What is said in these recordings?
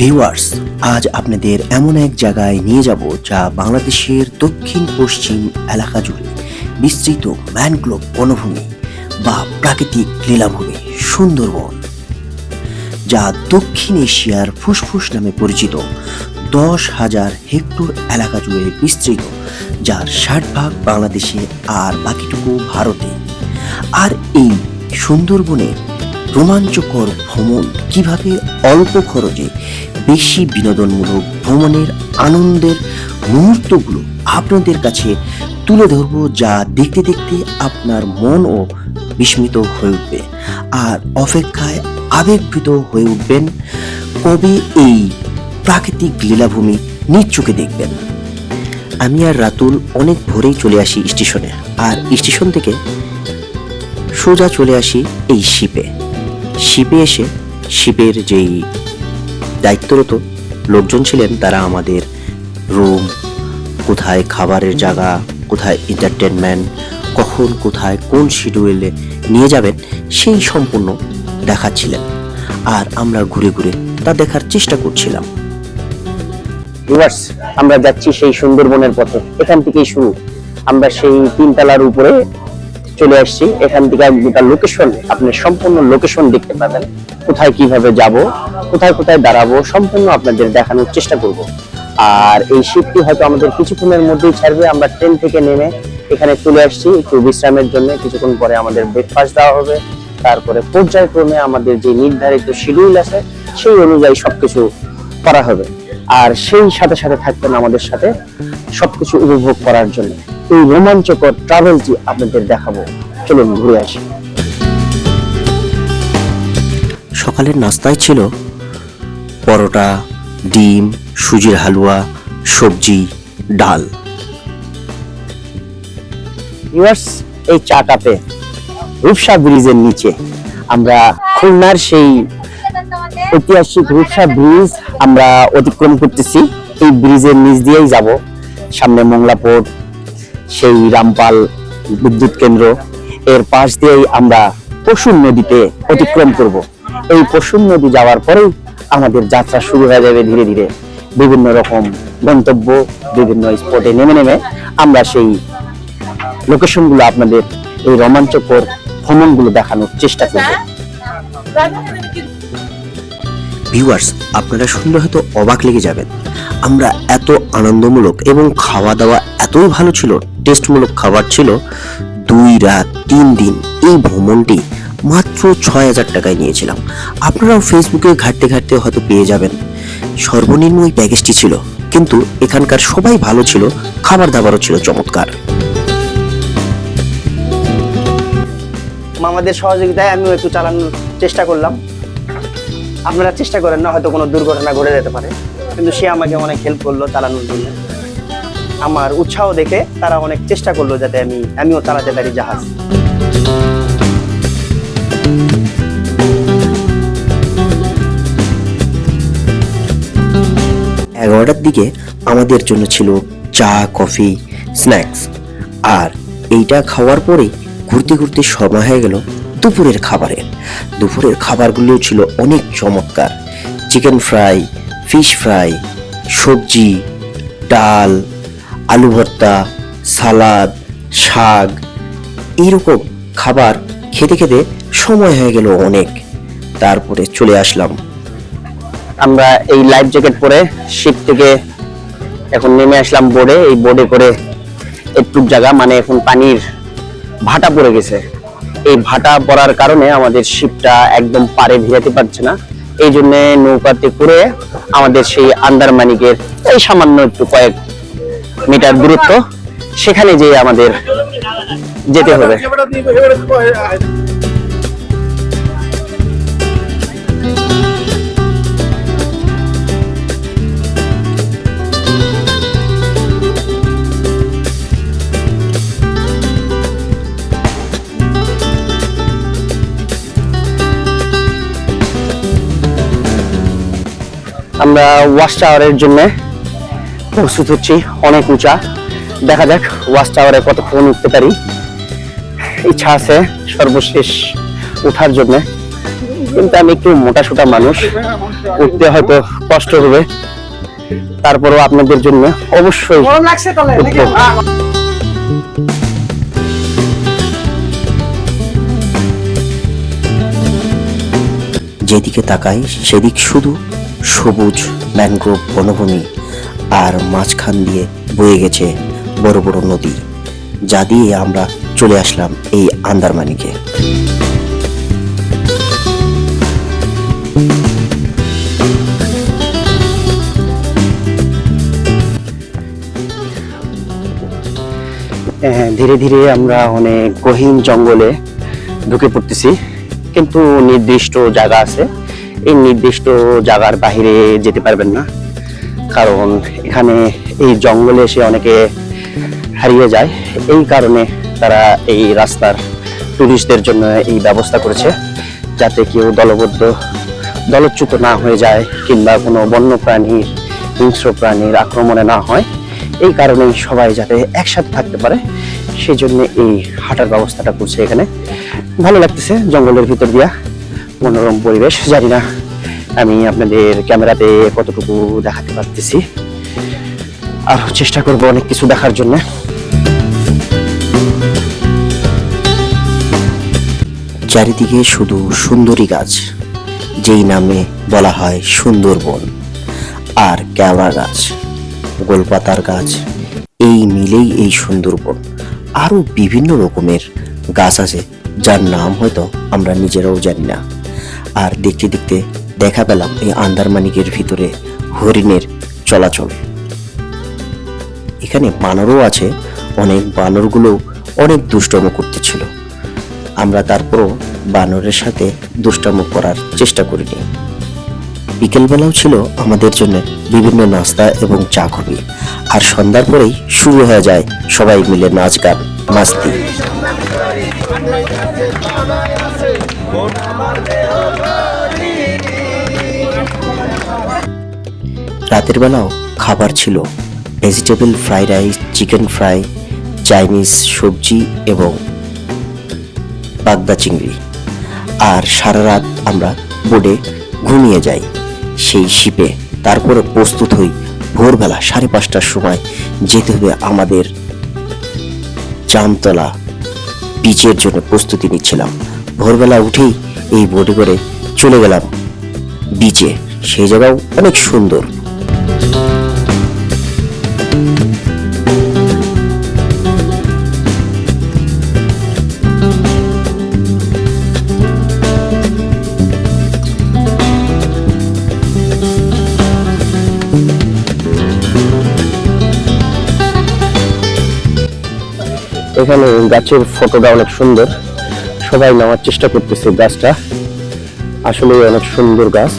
Viewers, আজ আপনাদের এমন এক জায়গায় নিয়ে যাব যা বাংলাদেশের দক্ষিণ পশ্চিম এলাকা জুড়ে বিস্তৃত ম্যানগ্লোভ বনভূমি বা প্রাকৃতিক লীলাভূমি সুন্দরবন, যা দক্ষিণ এশিয়ার ফুসফুস নামে পরিচিত দশ হাজার হেক্টর এলাকা জুড়ে বিস্তৃত, যার ষাট ভাগ বাংলাদেশে আর বাকিটুকু ভারতে। আর এই সুন্দরবনে রোমাঞ্চকর ভ্রমণ কীভাবে অল্প খরচে বেশি বিনোদনমূলক ভ্রমণের আনন্দের মুহূর্তগুলো আপনাদের কাছে তুলে ধরবো যা দেখতে দেখতে আপনার মনও বিস্মিত হয়ে উঠবে। আর অপেক্ষায় আবেগভীত হয়ে উঠবেন কবে এই প্রাকৃতিক লীলাভূমি নিজ চোখে দেখবেন। আমি আর রাতুল অনেক ভোরেই চলে আসি স্টেশনে। আর স্টেশন থেকে সোজা চলে আসি এই শিপে। শিপে এসে, শিপের যেই দায়িত্বরত লোকজন ছিলেন, তারা আমাদের রুম, কোথায় খাবারের জায়গা, কোথায় এন্টারটেনমেন্ট কখন, কোথায়, কোন শিডিউলে নিয়ে যাবেন, সেই সম্পূর্ণ দেখাচ্ছিলেন। আর আমরা ঘুরে ঘুরে তা দেখার চেষ্টা করছিলাম। আমরা যাচ্ছি সেই সুন্দরবনের পথে। এখান থেকেই শুরু। আমরা সেই তিনতলার উপরে চলে আসছি। এখান থেকে গোটা লোকেশন আপনি সম্পূর্ণ লোকেশন দেখতে পাবেন। কোথায় কীভাবে যাব, কোথায় কোথায় দাঁড়াবো, সম্পূর্ণ আপনাদের দেখানোর চেষ্টা করব। আর এই শিপটি হয়তো আমাদের কিছুক্ষণের মধ্যেই ছাড়বে। আমরা ট্রেন থেকে নেমে এখানে চলে আসছি। একটু বিশ্রামের জন্য। কিছুক্ষণ পরে আমাদের ব্রেকফাস্ট দেওয়া হবে। তারপরে পর্যায়ক্রমে আমাদের যে নির্ধারিত শিডিউল আছে, সেই অনুযায়ী সবকিছু করা হবে। আর সেই সাথে সাথে থাকবেন আমাদের সাথে সবকিছু উপভোগ করার জন্য। এই রোমাঞ্চকর ট্রাভেলটি আপনাদের দেখাবো। চলুন ঘুরে আসি। সকালের নাস্তায় ছিল পরোটা ডিম সুজির হালুয়া সবজি ডাল। ভিউয়ার্স এই চা কাপে রূপসা ব্রিজের নিচে। আমরা খুলনার সেই ঐতিহাসিক রূপসা ব্রিজ আমরা অতিক্রম করতেছি। এই ব্রিজের নিচ দিয়েই যাব। সামনে মোংলাপোর্ট সেই রামপাল বিদ্যুৎ কেন্দ্র। এর পাশ দিয়েই আমরা পশুর নদীতে অতিক্রম করব। এই পশুর নদী যাওয়ার পরেই আমাদের যাত্রা শুরু হয়ে যাবে ধীরে ধীরে। বিভিন্ন রকম গন্তব্য, বিভিন্ন স্পটে নেমে নেমে আমরা সেই লোকেশনগুলো আপনাদের এই রোমাঞ্চকর ভ্রমণগুলো দেখানোর চেষ্টা করব। ভিউয়ার্স আপনারা শুনলে হয়তো অবাক লেগে যাবেন। আমরা এত আনন্দমূলক এবং খাওয়া দাওয়া এতই ভালো ছিল টেস্টমূলক খাবার ছিল, দুই রাত, তিন দিন এই ভ্রমণটি মাত্র ছয় হাজার টাকায় নিয়েছিলাম। আপনারাও ফেসবুকে ঘাটতে ঘাটতে হয়তো পেয়ে যাবেন। সর্বনিম্ন ওই প্যাকেজটি ছিল, কিন্তু এখানকার সবাই ভালো ছিল, খাবার দাবারও ছিল চমৎকার। আমাদের সহযোগিতায় আমিও একটু চালানোর চেষ্টা করলাম। আপনারা চেষ্টা করেন না, হয়তো কোনো দুর্ঘটনা ঘটে যেতে পারে। কিন্তু সে আমাকে অনেক হেল্প করল চালানোর জন্য। আমার উৎসাহ দেখে তারা অনেক চেষ্টা করল যাতে আমি, আমিও চালাতে পারি জাহাজ। এগারোটার দিকে আমাদের জন্য ছিল চা, কফি, স্ন্যাক্স। আর এইটা খাওয়ার পরে ঘুরতে ঘুরতে সময় হয়ে গেল দুপুরের খাবারের। দুপুরের খাবারগুলো ছিল অনেক চমৎকার। চিকেন ফ্রাই ফিশ ফ্রাই সবজি, ডাল, আলু ভর্তা, সালাদ, শাক এইরকম খাবার খেতে খেতে সময় হয়ে গেল অনেক। তারপরে চলে আসলাম। আমরা এই লাইফ জ্যাকেট পরে শিপ থেকে এখন নেমে আসলাম বোর্ডে এই বোর্ডে করে একটু জায়গা মানে এখন পানির ভাটা পড়ে গেছে। এই ভাটা পড়ার কারণে আমাদের শিপটা একদম পারে ভিড়াতে পারছে না। এই জন্য নৌকাতে করে আমাদের সেই আন্দারমানিকের এই সামান্য একটু কয়েক মিটার দূরত্ব, সেখানে যেয়ে আমাদের যেতে হবে। আমরা ওয়াচ টাওয়ারের জন্য প্রস্তুত হচ্ছি অনেক উঁচা। দেখা যাক ওয়াশ টাওয়ারে কতক্ষণ উঠতে পারি। ইচ্ছা আছে সর্বশেষ ওঠার জন্য। কিন্তু আমি একটু মোটা সোটা মানুষ। উঠতে হয়তো কষ্ট হবে। তারপরেও আপনাদের জন্য অবশ্যই। যেদিকে তাকাই সেদিক শুধু সবুজ ম্যানগ্রোভ বনভূমি আর মাঝখান দিয়ে বয়ে গেছে বড় বড় নদী যা দিয়ে আমরা চলে আসলাম এই আন্দারমানিকে। হ্যাঁ, ধীরে ধীরে আমরা অনেক গহীন জঙ্গলে ঢুকে পড়তেছি কিন্তু নির্দিষ্ট জায়গা আছে। এই নির্দিষ্ট জায়গার বাইরে যেতে পারবেন না। কারণ এখানে এই জঙ্গলে এসে অনেকে হারিয়ে যায়। এই কারণে তারা এই রাস্তার টুরিস্টদের জন্য এই ব্যবস্থা করেছে। যাতে কেউ দলবদ্ধ, দলচ্যুত না হয়ে যায় কিংবা কোনো বন্য প্রাণীর হিংস্র প্রাণীর আক্রমণে না হয়। এই কারণেই সবাই যাতে একসাথে থাকতে পারে সেই জন্য এই হাঁটার ব্যবস্থাটা করছে এখানে। ভালো লাগতেছে জঙ্গলের ভিতর দিয়া। মনোরম পরিবেশ, জানি না। আমি আপনাদের ক্যামেরাতে কতটুকু দেখাতে পারতেছি। আর চেষ্টা করব অনেক কিছু দেখার জন্য। চারিদিকে শুধু সুন্দরী গাছ, যেই নামে বলা হয় সুন্দরবন, আর কেওড়া গাছ, গোলপাতার গাছ, এই মিলেই এই সুন্দরবন। আরও বিভিন্ন রকমের গাছ আছে, যার নাম হয়তো আমরা নিজেরাও জানি না। আর দেখতে দেখতে দেখা পেলাম এই আন্দারমানিকের ভিতরে হরিণের চলাচল। এখানে বানরও আছে, অনেক বানরগুলো অনেক দুষ্টম করতেছিল। আমরা তারপরও বানরের সাথে দুষ্টামো করার চেষ্টা করিনি। বিকেলবেলাও ছিল আমাদের জন্য বিভিন্ন নাস্তা এবং চা কফি, আর সন্ধ্যার পরেই শুরু হয়ে যায় সবাই মিলে নাচ গান মাস্তি রাতের বেলাও খাবার ছিল। Vegetable fried rice, chicken fry, Chinese সবজি এবং বাগদা চিংড়ি। আর সারা রাত আমরা বোর্ডে ঘুমিয়ে যাই। সেই শিপে তারপরে প্রস্তুত হই ভোরবেলা সাড়ে পাঁচটার সময় যেতে হবে আমাদের জামতলা বিচের জন্য প্রস্তুতি নিচ্ছিলাম। ভোরবেলা উঠেই এই বোটে করে চলে গেলাম বিচে সেই জায়গাও অনেক সুন্দর। এখানে গাছের ফটোটা অনেক সুন্দর। সবাই নেওয়ার চেষ্টা করতেছে গাছটা। আসলে অনেক সুন্দর গাছ।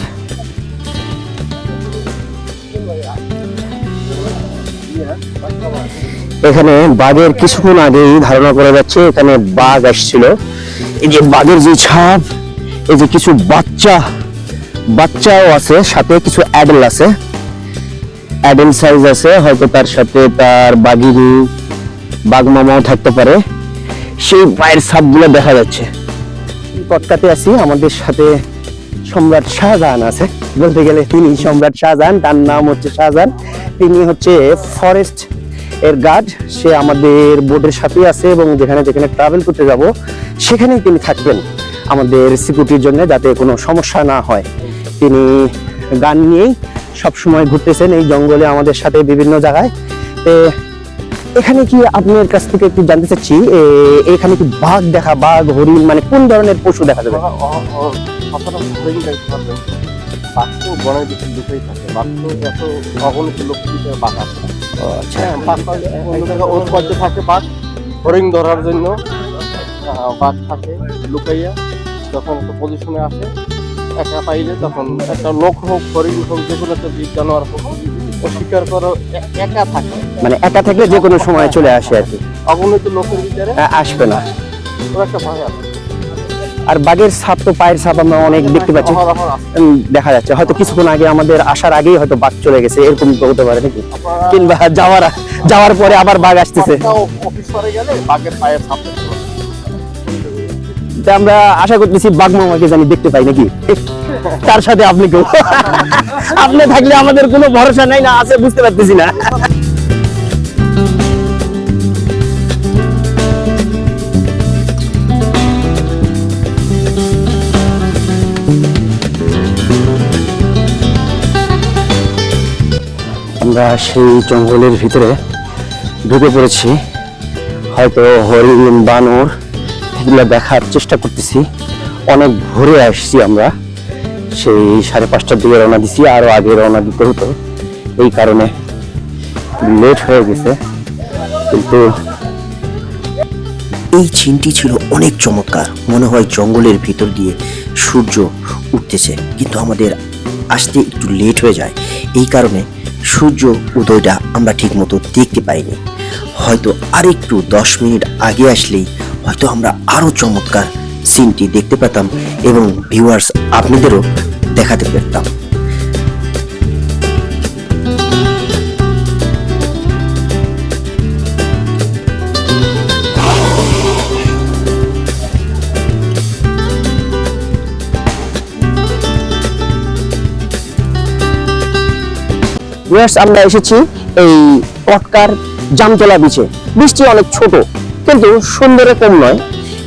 এখানে বাঘের কিছুক্ষণ আগেই ধারণা করা যাচ্ছে এখানে বাঘ আসছিল। এই যে বাঘের যে ছাপ, এই যে কিছু বাচ্চা, বাচ্চাও আছে, সাথে কিছু অ্যাডেল আছে। অ্যাডেল সাইজ আছে, হয়তো তার সাথে তার বাঘিনী বাঘ মামাও থাকতে পারে। সেই পায়ের ছাপগুলো দেখা যাচ্ছে। পটকাতে আছি, আমাদের সাথে সম্রাট শাহজাহান আছে। বলতে গেলে তিনি সম্রাট শাহজাহান, তার নাম হচ্ছে শাহজাহান। তিনি হচ্ছে ফরেস্ট এর গার্ড। সে আমাদের বোর্ডের সাথেই আছে এবং যেখানে যেখানে ট্রাভেল করতে যাব, সেখানেই তিনি থাকবেন আমাদের সিকিউরিটির জন্য যাতে কোনো সমস্যা না হয়। তিনি গান নিয়েই সবসময় ঘুরতেছেন এই জঙ্গলে আমাদের সাথে বিভিন্ন জায়গায়। এখানে কি আপনার কাছ থেকে একটু জানতে চাচ্ছি এখানে কি বাঘ দেখা বাঘ হরিণ মানে কোন ধরনের পশু দেখা যাবে? বাঘ তো বনের ভিতরে ঢুকেই থাকে। বাঘ তো এত অগণিত লোক বাঘ আছে। আচ্ছা। হ্যাঁ বাঘ ওর পথে থাকে বাঘ। হরিণ ধরার জন্য বাঘ থাকে লুকাইয়া যখন একটা পজিশনে আসে একা পাইলে তখন একটা লোক হোক হরিণ হোক যে কোনো জীব জানোয়ার হোক শিকার করো একা থাকে। মানে একা থাকলে যে কোনো সময় চলে আসে আর কি। অগণিত লোকের ভিতরে আসবে না। একটা আর বাঘের ছাপ তো পায়ের ছাপ আমরা অনেক দেখতে পাচ্ছি। দেখা যাচ্ছে। হয়তো কিছুক্ষণ আগে আমাদের আসার আগেই হয়তো বাঘ চলে গেছে এরকম হতে পারে নাকি? কিংবা যাওয়ার যাওয়ার পরে আবার বাঘ আসতেছে। অফিস গেলে বাঘের পায়ের পাবেন। আমরা আশা করতেছি বাঘ মামাকে জানি দেখতে পাই নাকি? তার সাথে আপনি কেউ আপনি থাকলে আমাদের কোনো ভরসা নাই না, আছে বুঝতে পারতেছি না। আমরা সেই জঙ্গলের ভিতরে ঢুকে পড়েছি। হয়তো হরিণ, বানর এগুলো দেখার চেষ্টা করতেছি। অনেক ভোরে আসছি আমরা। সেই সাড়ে পাঁচটার দিকে রওনা দিছি আরও আগে রওনা দিতে হতো। এই কারণে লেট হয়ে গেছে, কিন্তু এই চিনটি ছিল অনেক চমৎকার। মনে হয় জঙ্গলের ভিতর দিয়ে সূর্য উঠতেছে, কিন্তু আমাদের আসতে একটু লেট হয়ে যায়। এই কারণে সূর্য উদয়টা আমরা ঠিকমতো দেখতে পাইনি। হয়তো আরেকটু দশ মিনিট আগে আসলেই হয়তো আমরা আরও চমৎকার সিনটি দেখতে পেতাম এবং ভিউয়ার্স আপনাদেরও দেখাতে পারতাম। আমরা এসেছি এই পটকার জামতলা বিচে বৃষ্টি অনেক ছোট। কিন্তু সুন্দরে কম নয়।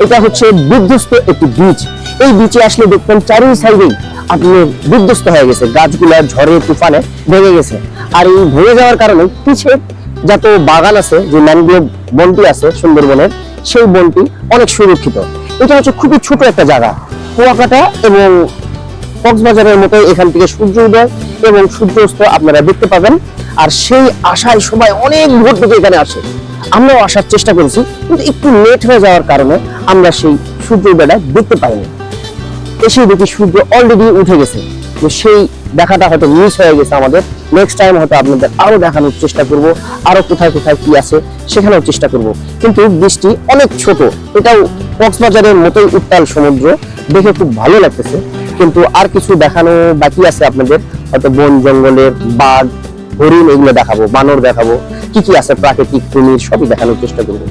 এটা হচ্ছে বিধ্বস্ত একটি বীজ। এই বিচে আসলে দেখবেন চারি সাইডেই আপনি বিধ্বস্ত হয়ে গেছে। গাছগুলা ঝড়ে, তুফানে ভেঙে গেছে। আর এই ভেঙে যাওয়ার কারণে পিছে যত বাগান আছে, যে ম্যানগ্রোভ বনটি আছে সুন্দরবনের, সেই বনটি অনেক সুরক্ষিত। এটা হচ্ছে খুবই ছোট একটা জায়গা। কুয়াকাটা এবং কক্সবাজারের মতো এখান থেকে সূর্য উদয় এবং সূর্য অস্ত আপনারা দেখতে পাবেন। আর সেই আশায় সবাই অনেক ভোর থেকে এখানে আসে। আমরাও আসার চেষ্টা করেছি, কিন্তু একটু লেট হয়ে যাওয়ার কারণে আমরা সেই সূর্য উদয়টা দেখতে পাইনি। এসে দেখি সূর্য অলরেডি উঠে গেছে। তো সেই দেখাটা হয়তো মিস হয়ে গেছে আমাদের। নেক্সট টাইম হয়তো আপনাদের আরও দেখানোর চেষ্টা করব আরও কোথায় কোথায় কি আছে সেখানেও চেষ্টা করব। কিন্তু বৃষ্টি অনেক ছোট, এটাও কক্সবাজারের মতোই উত্তাল সমুদ্র। দেখে খুব ভালো লাগতেছে। কিন্তু আর কিছু দেখানো বাকি আছে আপনাদের। হয়তো বন জঙ্গলের বাঘ হরিণ এগুলো দেখাবো বানর দেখাবো কি কি আছে প্রাকৃতিক কুমির সবই দেখানোর চেষ্টা করব।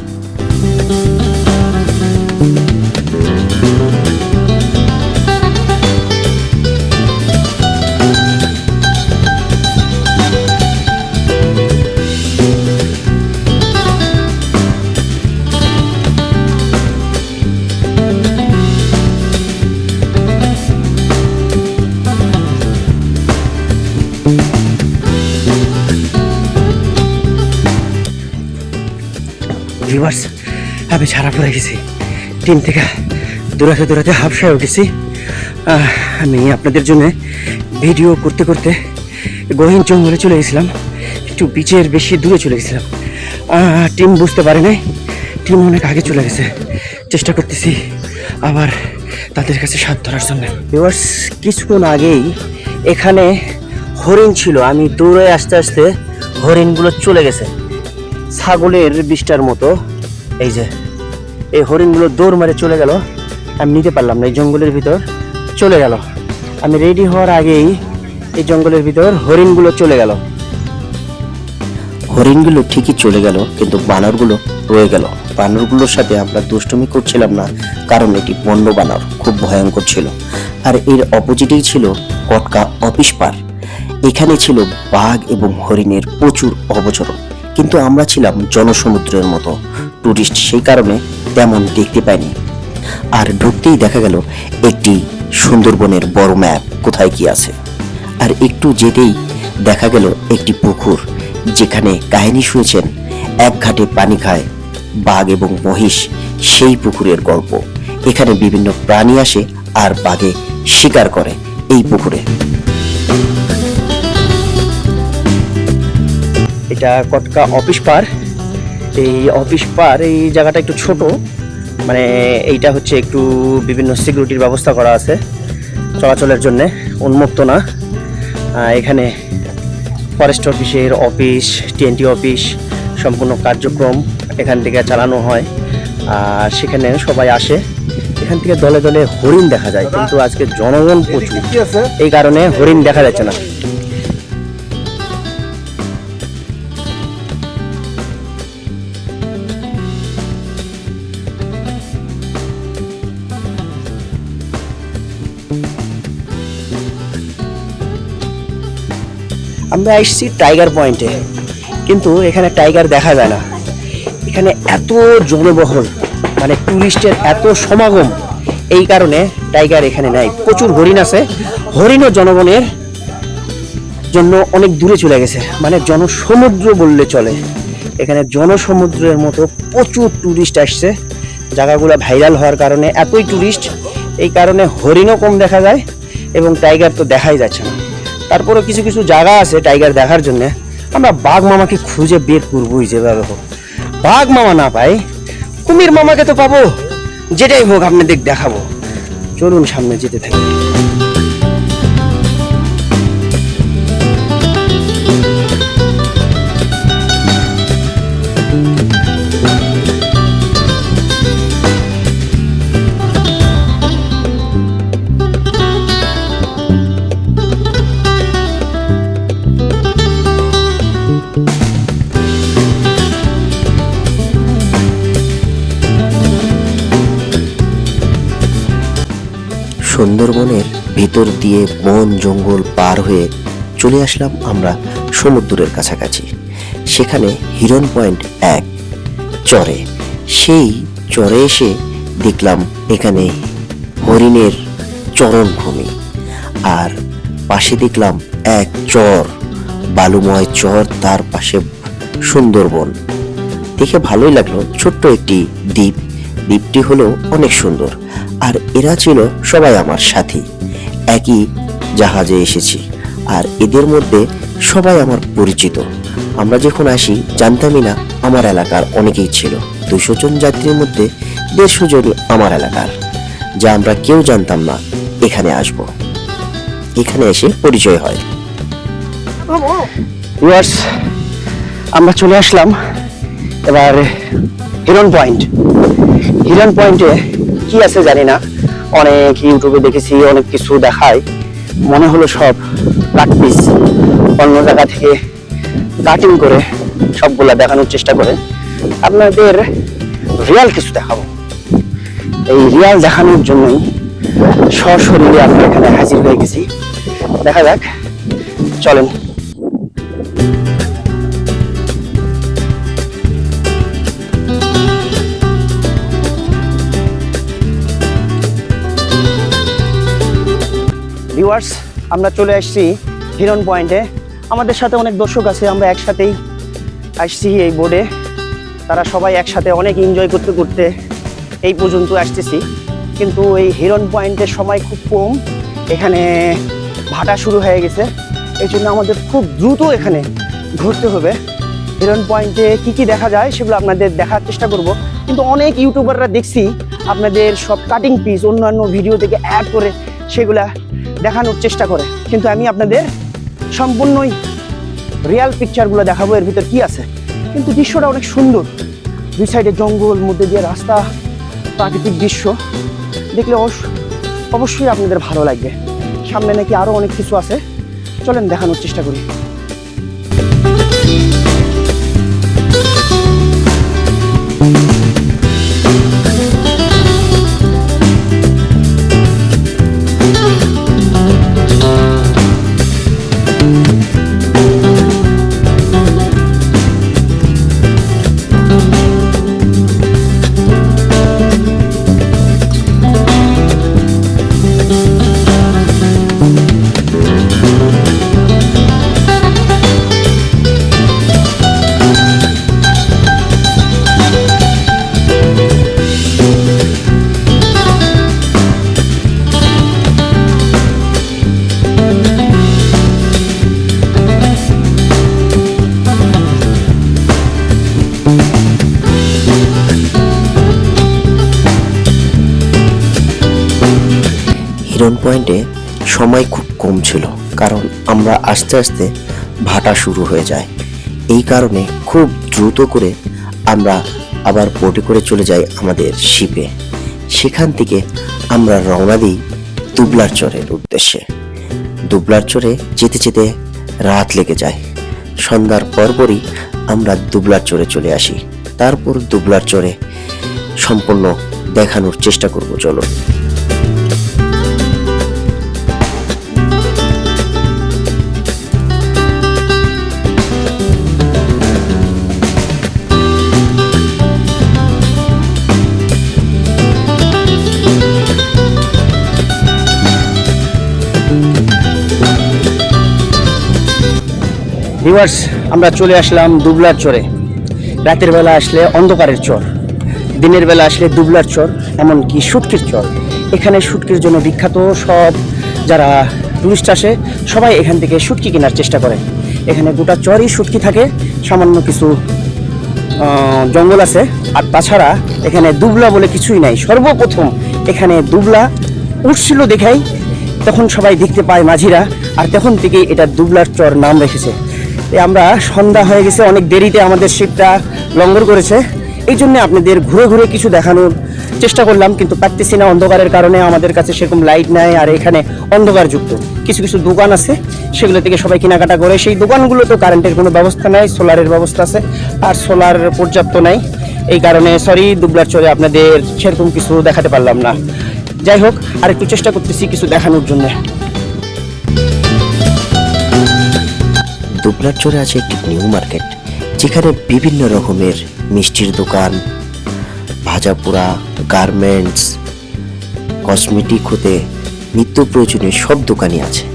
ভিউয়ার্স আমি ছাড়া পড়ে গেছি। টিম থেকে দূরাতে দূরাতে হাফসায় উঠেছি আমি আপনাদের জন্য ভিডিও করতে করতে গহীন জঙ্গলে চলে গেছিলাম। একটু বিচের বেশি দূরে চলে গেছিলাম। টিম বুঝতে পারে নাই। টিম অনেক আগে চলে গেছে। চেষ্টা করতেছি আবার তাদের কাছে সাথ ধরার জন্য। ভিউয়ার্স কিছুক্ষণ আগেই এখানে হরিণ ছিল। আমি দৌড়ে আস্তে আস্তে হরিণগুলো চলে গেছে। ছাগলের বিষ্টার মতো। এই যে, এই হরিণগুলো দৌড় মারে চলে গেল। আমি নিতে পারলাম না, এই জঙ্গলের ভিতর চলে গেল। আমি রেডি হওয়ার আগেই এই জঙ্গলের ভিতর হরিণগুলো চলে গেল। হরিণগুলো ঠিকই চলে গেল, কিন্তু বানরগুলো রয়ে গেল। বানরগুলোর সাথে আমরা দুষ্টুমি করছিলাম না, কারণ এটি বন্য বানর খুব ভয়ঙ্কর ছিল। আর এর অপোজিটেই ছিল কটকা অফিস পার। এখানে ছিল বাঘ এবং হরিণের প্রচুর অবচরণ কিন্তু আমরা ছিলাম জনসমুদ্রের মতো। টুরিস্ট সেই কারণে তেমন দেখতে পাইনি। আর ঢুকতেই দেখা গেল একটি সুন্দরবনের বড় ম্যাপ কোথায় কি আছে। আর একটু যেতেই দেখা গেল একটি পুকুর, যেখানে কাহিনী শুনেছেন এক ঘাটে পানি খায় বাঘ এবং মহিষ, সেই পুকুরের গল্প। এখানে বিভিন্ন প্রাণী আসে আর বাঘে শিকার করে এই পুকুরে। এটা কটকা অফিস পার। এই অফিস পার এই জায়গাটা একটু ছোট। মানে এইটা হচ্ছে একটু বিভিন্ন সিকিউরিটির ব্যবস্থা করা আছে চলাচলের জন্যে উন্মুক্ত না। এখানে ফরেস্ট অফিসের অফিস টিএনটি অফিস সম্পূর্ণ কার্যক্রম এখান থেকে চালানো হয়। আর সেখানে সবাই আসে। এখান থেকে দলে দলে হরিণ দেখা যায় কিন্তু আজকে জনগণ প্রচুর। এই কারণে হরিণ দেখা যাচ্ছে না। আমরা এসেছি টাইগার পয়েন্টে কিন্তু এখানে টাইগার দেখা যায় না। এখানে এত জনবহল মানে টুরিস্টের এত সমাগম, এই কারণে টাইগার এখানে নাই। প্রচুর হরিণ আছে। হরিণও জনগণের জন্য অনেক দূরে চলে গেছে। মানে জনসমুদ্র বললে চলে। এখানে জনসমুদ্রের মতো প্রচুর টুরিস্ট আসছে। জায়গাগুলো ভাইরাল হওয়ার কারণে এতই টুরিস্ট। এই কারণে হরিণও কম দেখা যায় এবং টাইগার তো দেখাই যাচ্ছে না। তারপরেও কিছু কিছু জায়গা আছে টাইগার দেখার জন্য। আমরা বাঘ মামাকে খুঁজে বের করবোই যেভাবে হোক। বাঘ মামা না পাই, কুমির মামাকে তো পাবো। যেটাই হোক আপনাদের দেখাবো। চলুন সামনে যেতে থাকি। সুন্দরবনের ভিতর দিয়ে বন জঙ্গল পার হয়ে চলে আসলাম আমরা সমুদ্রের কাছাকাছি। সেখানে হিরন পয়েন্ট এক, চরে। সেই চরে এসে দেখলাম এখানে হরিণের চরণভূমি। আর পাশে দেখলাম এক চর, বালুময় চর তার পাশে সুন্দরবন। দেখে ভালোই লাগল ছোট্ট একটি দ্বীপ। দ্বীপটি হলো অনেক সুন্দর। আর এরা ছিল সবাই আমার সাথী। একই জাহাজে এসেছি, আর এদের মধ্যে সবাই আমার পরিচিত। আমরা যখন আসি, জানতামই না আমার এলাকার অনেকেই ছিল। দুশো জন যাত্রীর মধ্যে দেড়শো জন আমার এলাকার, যা আমরা কেউ জানতাম না এখানে আসব। এখানে এসে পরিচয় হয়। আমরা চলে আসলাম। এবার হিরন পয়েন্ট। হিরন পয়েন্টে কি আছে জানি না। অনেক ইউটিউবে দেখেছি, অনেক কিছু দেখায়। মনে হলো সব কাট পিস অন্য জায়গা থেকে কাটিং করে সবগুলা দেখানোর চেষ্টা করে। আপনাদের রিয়াল কিছু দেখাবো। এই রিয়াল দেখানোর জন্যই সশরীরে আমরা এখানে হাজির হয়ে গেছি। দেখা যাক, চলেন। ভিউয়ার্স আমরা চলে আসছি হিরন পয়েন্টে আমাদের সাথে অনেক দর্শক আছে, আমরা একসাথেই আসছি এই বোর্ডে তারা সবাই একসাথে অনেক এনজয় করতে করতে এই পর্যন্ত আসতেছি। কিন্তু এই হিরন পয়েন্টের সময় খুব কম, এখানে ভাটা শুরু হয়ে গেছে। এই জন্য আমাদের খুব দ্রুত এখানে ঘুরতে হবে। হিরন পয়েন্টে কি কি দেখা যায় সেগুলো আপনাদের দেখার চেষ্টা করব। কিন্তু অনেক ইউটিউবাররা দেখছি, আপনাদের সব কাটিং পিস অন্যান্য ভিডিও থেকে অ্যাড করে সেগুলা দেখানোর চেষ্টা করে। কিন্তু আমি আপনাদের সম্পূর্ণই রিয়াল পিকচারগুলো দেখাবো, এর ভিতর কি আছে? কিন্তু দৃশ্যটা অনেক সুন্দর। দুই সাইডে জঙ্গল, মধ্যে দিয়ে রাস্তা, প্রাকৃতিক দৃশ্য। দেখলে অবশ্য- অবশ্যই আপনাদের ভালো লাগবে। সামনে নাকি আরও অনেক কিছু আছে। চলেন দেখানোর চেষ্টা করি। খুব ছিল কারণ আমরা আস্তে আস্তে ভাটা শুরু হয়ে যায়। এই কারণে খুব দ্রুত করে আমরা আবার বোটে করে চলে যাই আমাদের শিপে সেখান থেকে আমরা রওনা দিই দুবলার চরের উদ্দেশ্যে। দুবলার চরে যেতে যেতে রাত লেগে যায়। সন্ধ্যার পরপরই আমরা দুবলার চরে চলে আসি। তারপর দুবলার চরে সম্পূর্ণ দেখানোর চেষ্টা করব, চলো। ভিউয়ার্স আমরা চলে আসলাম দুবলার চরে। রাতের বেলা আসলে অন্ধকারের চর। দিনের বেলা আসলে দুবলার চর, এমনকি শুটকির চর। এখানে শুটকির জন্য বিখ্যাত সব যারা টুরিস্ট আসে, সবাই এখান থেকে শুটকি কেনার চেষ্টা করে। এখানে গোটা চরই শুটকি থাকে, সামান্য কিছু জঙ্গল আছে। আর তাছাড়া এখানে দুবলা বলে কিছুই নাই। সর্বপ্রথম এখানে দুবলা উঠছিল দেখাই, তখন সবাই দেখতে পায় মাঝিরা, আর তখন থেকে এটা দুবলার চর নাম রেখেছে। আমরা সন্ধ্যা হয়ে গেছে, অনেক দেরিতে আমাদের শিপটা লঙ্ঘন করেছে। এই জন্য আপনাদের ঘুরে ঘুরে কিছু দেখানোর চেষ্টা করলাম, কিন্তু পারতেছি না অন্ধকারের কারণে আমাদের কাছে সেরকম লাইট নাই আর এখানে অন্ধকারযুক্ত। কিছু কিছু দোকান আছে, সেগুলো থেকে সবাই কেনাকাটা করে। সেই দোকানগুলো তো কারেন্টের কোনো ব্যবস্থা নাই সোলারের ব্যবস্থা আছে, আর সোলার পর্যাপ্ত নাই। এই কারণে সরি দুবলার চরে আপনাদের সেরকম কিছু দেখাতে পারলাম না। যাই হোক আর একটু চেষ্টা করতেছি কিছু দেখানোর জন্য। দুবলার চরে আছে একটি নিউ মার্কেট, যেখানে বিভিন্ন রকমের মিষ্টির দোকান ভাজাপোড়া গার্মেন্টস, কসমেটিক হতে নিত্য প্রয়োজনীয় সব দোকানই আছে।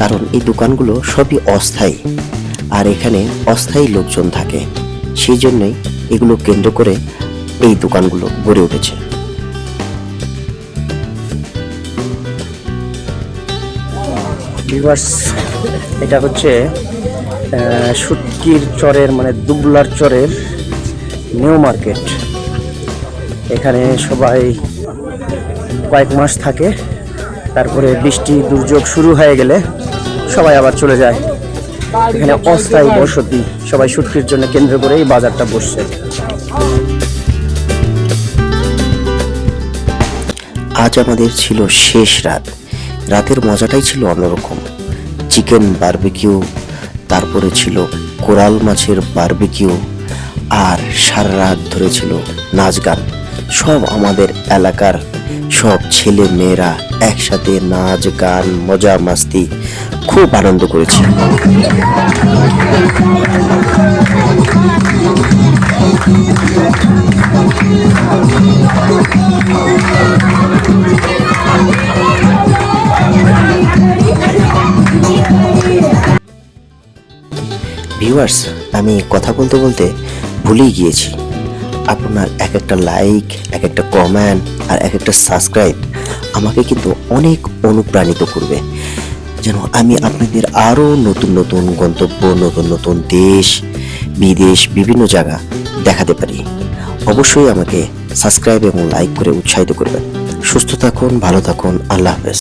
কারণ এই দোকানগুলো সবই অস্থায়ী, আর এখানে অস্থায়ী লোকজন থাকে। সেই জন্যই এগুলো কেন্দ্র করে এই দোকানগুলো গড়ে উঠেছে। এটা হচ্ছে আহ, শুটকির চরের মানে দুবলার চরের নিউ মার্কেট। এখানে সবাই কয়েক মাস থাকে তারপরে বৃষ্টি দুর্যোগ শুরু হয়ে গেলে সবাই আবার চলে যায়। এখানে অস্থায়ী বসতি সবাই সুটকির জন্য কেন্দ্র করে এই বাজারটা বসছে। আজ আমাদের ছিল শেষ রাত। রাতের মজাটাই ছিল অন্যরকম। চিকেন বারবিকিউ তারপরে ছিল কোরাল মাছের বারবিকিউ আর সারা রাত ধরে ছিল নাচ গান। সব আমাদের এলাকার সব ছেলে মেয়েরা একসাথে নাচ গান, মজা মাস্তি খুব আনন্দ করেছে। ভিউয়ার্স আমি কথা বলতে বলতে ভুলেই গিয়েছি। আপনার এক একটা লাইক এক একটা কমেন্ট আর এক একটা সাবস্ক্রাইব আমাকে কিন্তু অনেক অনুপ্রাণিত করবে। যেন আমি আপনাদের আরও নতুন নতুন গন্তব্য, নতুন নতুন দেশ, বিদেশ, বিভিন্ন জায়গা দেখাতে পারি। অবশ্যই আমাকে সাবস্ক্রাইব এবং লাইক করে উৎসাহিত করবেন। সুস্থ থাকুন, ভালো থাকুন, আল্লাহ হাফেজ।